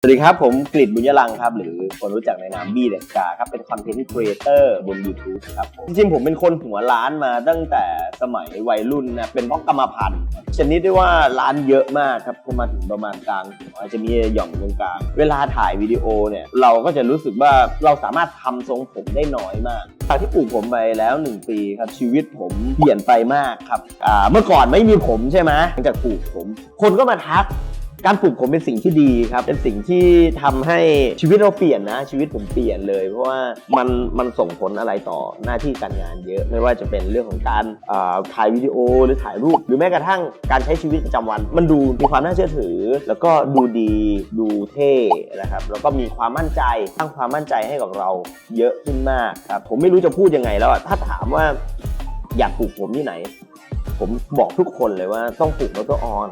สวัสดีครับ ผมกฤษบุญยรังครับ หรือคนรู้จักในนามบี้เดสกกาครับ เป็นคอนเทนต์ครีเอเตอร์บน YouTube ครับผมจริงๆ ผมเป็นคนหัวร้านมาตั้งแต่สมัยวัยรุ่นนะ เป็นเพราะกรรมพันธุ์ชนิดได้ว่าร้านเยอะมากครับพอมาถึงประมาณกลางอาจจะมีหย่อมตรงกลาง เวลาถ่ายวิดีโอเนี่ย เราก็จะรู้สึกว่าเราสามารถทำทรงผมได้น้อยมากจากที่ปลูกผมไปแล้ว 1 ปีครับชีวิตผมเปลี่ยนไปมากครับเมื่อก่อนไม่มีผมใช่ไหมหลังจากปลูกผม คนก็มาทัก การปลูกผมเป็นสิ่งที่ดีครับ เป็นสิ่งที่ทำให้ชีวิตเราเปลี่ยนนะ ชีวิตผมเปลี่ยนเลย เพราะว่ามันมันส่งผลอะไรต่อหน้าที่การงานเยอะ ไม่ว่าจะเป็นเรื่องของการถ่ายวิดีโอหรือถ่ายรูป หรือแม้กระทั่งการใช้ชีวิตประจำวัน มันดูมีความน่าเชื่อถือ แล้วก็ดูดีดูเท่นะครับแล้วก็มีความมั่นใจสร้างความมั่นใจให้กับเราเยอะขึ้นมากครับผมไม่รู้จะพูดยังไงแล้วอะถ้าถามว่าอยากปลูกผมที่ไหน ผมบอกทุกคนเลยว่าต้องปลูกมอเตอร์ออน